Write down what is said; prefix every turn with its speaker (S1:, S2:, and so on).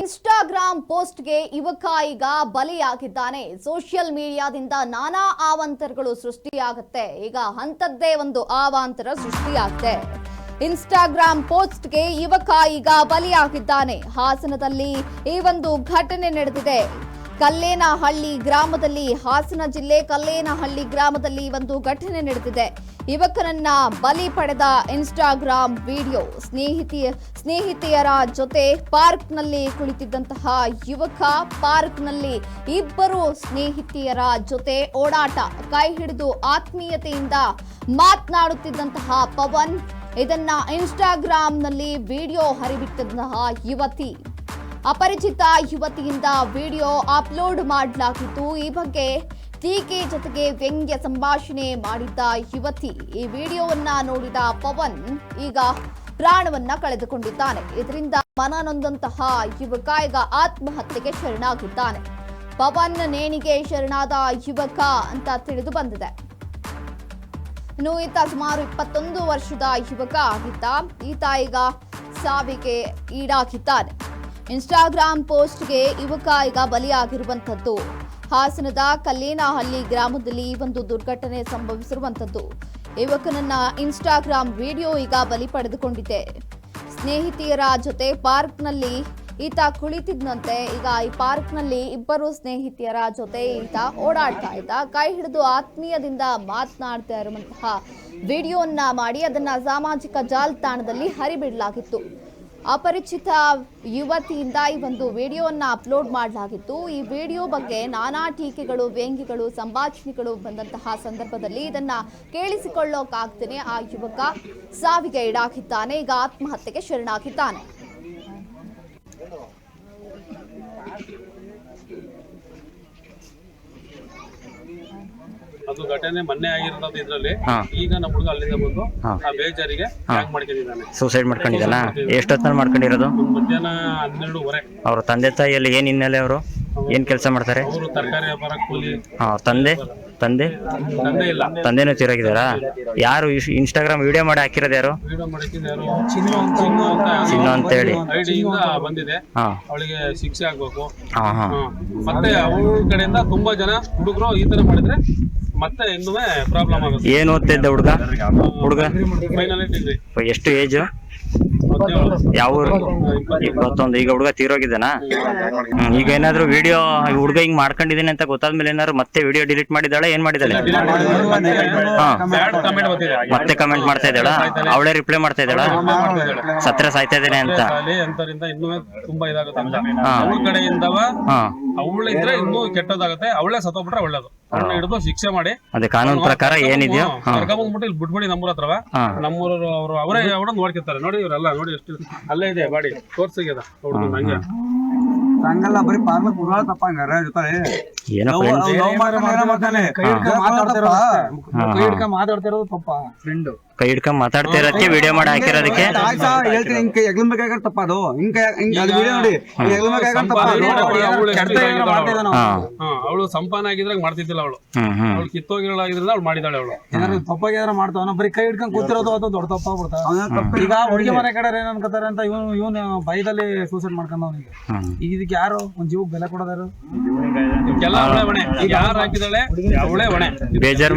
S1: Instagram ಪೋಸ್ಟ್ಗೆ ಯುವಕ ಈಗ ಬಲಿಯಾಗಿದ್ದಾನೆ. ಸೋಷಿಯಲ್ ಮೀಡಿಯಾದಿಂದ ನಾನಾ ಆವಾಂತರಗಳು ಸೃಷ್ಟಿಯಾಗುತ್ತೆ. ಈಗ ಅಂಥದ್ದೇ ಒಂದು ಆವಾಂತರ ಸೃಷ್ಟಿಯಾಗುತ್ತೆ. ಇನ್ಸ್ಟಾಗ್ರಾಮ್ ಪೋಸ್ಟ್ಗೆ ಯುವಕ ಈಗ ಬಲಿಯಾಗಿದ್ದಾನೆ. ಹಾಸನದಲ್ಲಿ ಈ ಒಂದು ಘಟನೆ ನಡೆದಿದೆ. ಕಲ್ಲೇನಹಳ್ಳಿ ಗ್ರಾಮದಲ್ಲಿ, ಹಾಸನ ಜಿಲ್ಲೆ ಕಲ್ಲೇನಹಳ್ಳಿ ಗ್ರಾಮದಲ್ಲಿ ಒಂದು ಘಟನೆ ನಡೆದಿದೆ. ಯುವಕನನ್ನ ಬಲಿ ಪಡೆದ ಇನ್ಸ್ಟಾಗ್ರಾಮ್ ವಿಡಿಯೋ. ಸ್ನೇಹಿತಿಯ ಸ್ನೇಹಿತೆಯರ ಜೊತೆ ಪಾರ್ಕ್ನಲ್ಲಿ ಕುಳಿತಿದ್ದಂತಹ ಯುವಕ ಪಾರ್ಕ್ನಲ್ಲಿ ಇಬ್ಬರು ಸ್ನೇಹಿತೆಯರ ಜೊತೆ ಓಡಾಟ. ಕೈ ಹಿಡಿದು ಆತ್ಮೀಯತೆಯಿಂದ ಮಾತನಾಡುತ್ತಿದ್ದಂತಹ ಪವನ್, ಇದನ್ನ ಇನ್ಸ್ಟಾಗ್ರಾಮ್ನಲ್ಲಿ ವಿಡಿಯೋ ಹರಿಬಿಟ್ಟಂತಹ ಯುವತಿ. ಅಪರಿಚಿತ ಯುವತಿಯಿಂದ ವಿಡಿಯೋ ಅಪ್ಲೋಡ್ ಮಾಡಲಾಗಿತ್ತು. ಈ ಬಗ್ಗೆ ಟೀಕೆ ಜೊತೆಗೆ ವ್ಯಂಗ್ಯ ಸಂಭಾಷಣೆ ಮಾಡಿದ್ದ ಯುವತಿ. ಈ ವಿಡಿಯೋವನ್ನ ನೋಡಿದ ಪವನ್ ಈಗ ಪ್ರಾಣವನ್ನ ಕಳೆದುಕೊಂಡಿದ್ದಾನೆ. ಇದರಿಂದ ಮನನೊಂದಂತಹ ಯುವಕ ಈಗ ಆತ್ಮಹತ್ಯೆಗೆ ಶರಣಾಗಿದ್ದಾನೆ. ಪವನ್ ನೇಣಿಗೆ ಶರಣಾದ ಯುವಕ ಅಂತ ತಿಳಿದು ಬಂದಿದೆ. ಇನ್ನು ಈತ ಸುಮಾರು ಇಪ್ಪತ್ತೊಂದು ವರ್ಷದ ಯುವಕ ಆಗಿದ್ದ. ಈತ ಈಗ ಸಾವಿಗೆ ಈಡಾಗಿದ್ದಾನೆ. ಇನ್ಸ್ಟಾಗ್ರಾಮ್ ಪೋಸ್ಟ್ಗೆ ಯುವಕ ಈಗ ಬಲಿಯಾಗಿರುವಂಥದ್ದು. ಹಾಸನದ ಕಲ್ಲೇನಹಳ್ಳಿ ಗ್ರಾಮದಲ್ಲಿ ಒಂದು ದುರ್ಘಟನೆ ಸಂಭವಿಸಿರುವಂಥದ್ದು. ಯುವಕನನ್ನ ಇನ್ಸ್ಟಾಗ್ರಾಮ್ ವಿಡಿಯೋ ಈಗ ಬಲಿ ಪಡೆದುಕೊಂಡಿದೆ. ಸ್ನೇಹಿತೆಯರ ಜೊತೆ ಪಾರ್ಕ್ನಲ್ಲಿ ಈತ ಕುಳಿತಿದ್ದಂತೆ ಈಗ ಈ ಪಾರ್ಕ್ನಲ್ಲಿ ಇಬ್ಬರು ಸ್ನೇಹಿತೆಯರ ಜೊತೆ ಈತ ಓಡಾಡ್ತಾ ಇದ್ದ. ಕೈ ಹಿಡಿದು ಆತ್ಮೀಯದಿಂದ ಮಾತನಾಡ್ತಾ ಇರುವಂತಹ ವಿಡಿಯೋನ್ನ ಮಾಡಿ ಅದನ್ನ ಸಾಮಾಜಿಕ ಜಾಲತಾಣದಲ್ಲಿ ಹರಿಬಿಡಲಾಗಿತ್ತು. ಅಪರಿಚಿತ ಯುವತಿಯಿಂದ ಈ ಒಂದು ವಿಡಿಯೋವನ್ನು ಅಪ್ಲೋಡ್ ಮಾಡಲಾಗಿತ್ತು. ಈ ವಿಡಿಯೋ ಬಗ್ಗೆ ನಾನಾ ಟೀಕೆಗಳು, ವ್ಯಂಗ್ಯಗಳು, ಸಂಭಾಷಣೆಗಳು ಬಂದಂತಹ ಸಂದರ್ಭದಲ್ಲಿ ಇದನ್ನು ಕೇಳಿಸಿಕೊಳ್ಳೋಕ್ಕಾಗ್ತೇನೆ ಆ ಯುವಕ ಸಾವಿಗೆ ಈಡಾಗಿದ್ದಾನೆ, ಈಗ ಆತ್ಮಹತ್ಯೆಗೆ ಶರಣಾಗಿದ್ದಾನೆ
S2: ಅದು ಘಟನೆ ಮೊನ್ನೆ ಆಗಿರೋದು ಇದ್ರಲ್ಲಿ. ಈಗ ನಮ್ಮ ಹುಡುಗ ಅಲ್ಲಿಂದ ಬಂದು. ಆ ಬೇಜಾರಿಗೆ ಹ್ಯಾಂಗ್ ಮಾಡ್ಕೊಂಡಿದ್ದಾನೆ.
S3: ಸೂಸೈಡ್ ಮಾಡ್ಕೊಂಡಿದ್ದಾನ? ಎಷ್ಟೊತ್ತಲ್ಲಿ ಮಾಡ್ಕೊಂಡಿರೋದು?
S2: ಮಧ್ಯಾಹ್ನ ಹನ್ನೆರಡುವರೆ.
S3: ಅವ್ರ ತಂದೆ ತಾಯಿಯಲ್ಲಿ ಏನ್ ಹಿನ್ನೆಲೆ ಅವರು? ಏನ್ ಕೆಲಸ ಮಾಡ್ತಾರೆ?
S2: ಅವರು ತರಕಾರಿ ವ್ಯಾಪಾರ ಕೂಲಿ.
S3: ಹಾ ತಂದೆ? ತಂದೆ?
S2: ತಂದೆ ಇಲ್ಲ.
S3: ತಂದೆನೂ ತೀರೋಗಿದಾರಾ ಯಾರು ಇನ್ಸ್ಟಾಗ್ರಾಮ್ ವಿಡಿಯೋ ಮಾಡಿ ಹಾಕಿರೋದು ಯಾರು?
S2: ವಿಡಿಯೋ ಚಿನ್ನು ಚಿನ್ನು ಅಂತ.
S3: ಚಿನ್ನು ಅಂತ ಹೇಳಿ.
S2: ಐಡಿಯಿಂದ ಬಂದಿದೆ.
S3: ಹಾ.
S2: ಅವಳಿಗೆ ಶಿಕ್ಷೆ ಆಗ್ಬೇಕು.
S3: ಹಾ ಹಾ.
S2: ಹಾ. ಮತ್ತೆ ಅವಳ ಕಡೆಯಿಂದ ತುಂಬಾ ಜನ ಹುಡುಗರು ಈ ತರ ಮಾಡಿದ್ರೆ ಮತ್ತೆ ಪ್ರಾಬ್ಲಮ್ ಆಗುತ್ತೆ.
S3: ಏನ್ ಓದ್ತಾ ಇದ್ದ ಹುಡುಗ? ಹುಡುಗ
S2: ಫೈನಲ್ ಡಿಗ್ರಿ
S3: ಎಷ್ಟು ಏಜ್ ಯಾವ ಊರು ಇಪ್ಪತ್ತೊಂದು. ಈಗ ಹುಡುಗ ತೀರೋಗಿದ್ದಾನ? ಈಗ ಏನಾದ್ರು ವಿಡಿಯೋ ಹುಡುಗ ಹಿಂಗ್ ಮಾಡ್ಕೊಂಡಿದ್ದೀನಿ ಅಂತ ಗೊತ್ತಾದ್ಮೇಲೆ ಏನಾದ್ರು ಮತ್ತೆ ವಿಡಿಯೋ ಡಿಲೀಟ್ ಮಾಡಿದಾಳೆ ಏನ್ ಮಾಡಿದಾಳೆ ಮತ್ತೆ ಕಮೆಂಟ್ ಮಾಡ್ತಾ ಇದ್ದಾಳ? ಅವಳೇ ರಿಪ್ಲೈ ಮಾಡ್ತಾ ಇದ್ದಾಳ? ಸತ್ರ ಸಾಯ್ತಾ ಇದ್ದೇನೆ ಅಂತ.
S2: ಅವಳಿದ್ರೆ ಇನ್ನೂ ಕೆಟ್ಟದಾಗುತ್ತೆ. ಅವಳೇ ಸತ್ತೋಗ್ಬಿಟ್ರೆ ಒಳ್ಳೇದು. ಅವ್ರನ್ನ ಹಿಡಿದು ಶಿಕ್ಷೆ ಮಾಡಿ.
S3: ಅದೇ ಕಾನೂನು ಪ್ರಕಾರ ಏನಿದೆಯೋ?
S2: ಕರ್ಕೊಂಡ್ಬಿಟ್ಟು ಇಲ್ಲಿ ಬಿಟ್ಬಿಡಿ ನಮ್ಮೂರ ಹತ್ರವ.
S3: ನಮ್ಮೂರ
S2: ನಮ್ಮೂರವ್ರು ಅವರು ಅವರೇ ಅವಡ ನೋಡ್ಕಿರ್ತಾರೆ. ನೋಡಿ ಇವರೆಲ್ಲ ನೋಡಿ ಎಷ್ಟು ಅಲ್ಲೇ ಇದೆ ಬಾಡಿ. ತೋರ್ಸಿಗ್ಯದ ಅವ್ರದ್ದು ನಂಗೆ.
S4: ಹಂಗಲ್ಲ ಬರೀ ತಪ್ಪ ಹಂಗಾರ ಜೊತೆ.
S3: ಏನೋ ಫ್ರೆಂಡ್
S4: ಮಾತಾಡ್ತಿರೋದು ತಪ್ಪ? ಫ್ರೆಂಡ್
S3: ಕೈ ಹಿಡ್ಕೊಂಡ್ ಮಾತಾಡ್ತಾ ಇರೋದಕ್ಕೆ ವಿಡಿಯೋ ಮಾಡಿ ಹಾಕಿರೋದಕ್ಕೆ.
S4: ಹೇಳ್ತೀನಿ ಹಿಂಗ್ ತಪ್ಪ ಅದು. ಹಿಂಗ ಹಿಂಗ ವಿಡಿಯೋ ನೋಡಿ. ತಪ್ಪ
S3: ಹಾ
S2: ಅವಳು ಸಂಪಾನ ಆಗಿದ್ರಾಗ ಮಾಡ್ತಿದ್ದಿಲ್ಲ ಅವಳು.
S3: ಹ್ಮ್ ಹ್ಮ್.
S2: ಅವಳು ಕಿತ್ತೋಗಿರೋಳಾಗಿದ್ರಿಂದ ಅವಳು ಮಾಡಿದಾಳೆ ಅವಳು.
S4: ಏನಾದ್ರು ತಪ್ಪಾಗಿ ಏನಾರ ಮಾಡ್ತಾವ ಬರೀ ಕೈ ಹಿಡ್ಕೊಂಡ್ ಕೂತಿರೋದು ಅದು ದೊಡ್ಡ ತಪ್ಪಾಗ್ಬಿಡ್ತಾವ. ಈಗ ಹುಡುಗಿ ಮನೆ ಕಡೆ ಏನ್ ಅನ್ಕೋತಾರೆ ಅಂತ ಇವನು ಇವನು ಭಯದಲ್ಲಿ ಸೂಸೈಡ್ ಮಾಡ್ಕೊಂಡ
S3: ಅವನಿಗೆ
S4: ಈಗ ಇದಕ್ಕೆ ಯಾರು? ಒಂದ್ ಜೀವಕ್ಕೆ ಬೆಲೆ ಕೊಡೋದಾರು
S2: ಎಲ್ಲ ಅವಳೇ ಹೊಣೆ. ಯಾರು ಹಾಕಿದಾಳೆ ಅವಳೇ ಹೊಣೆ.
S3: ಬೇಜಾರ್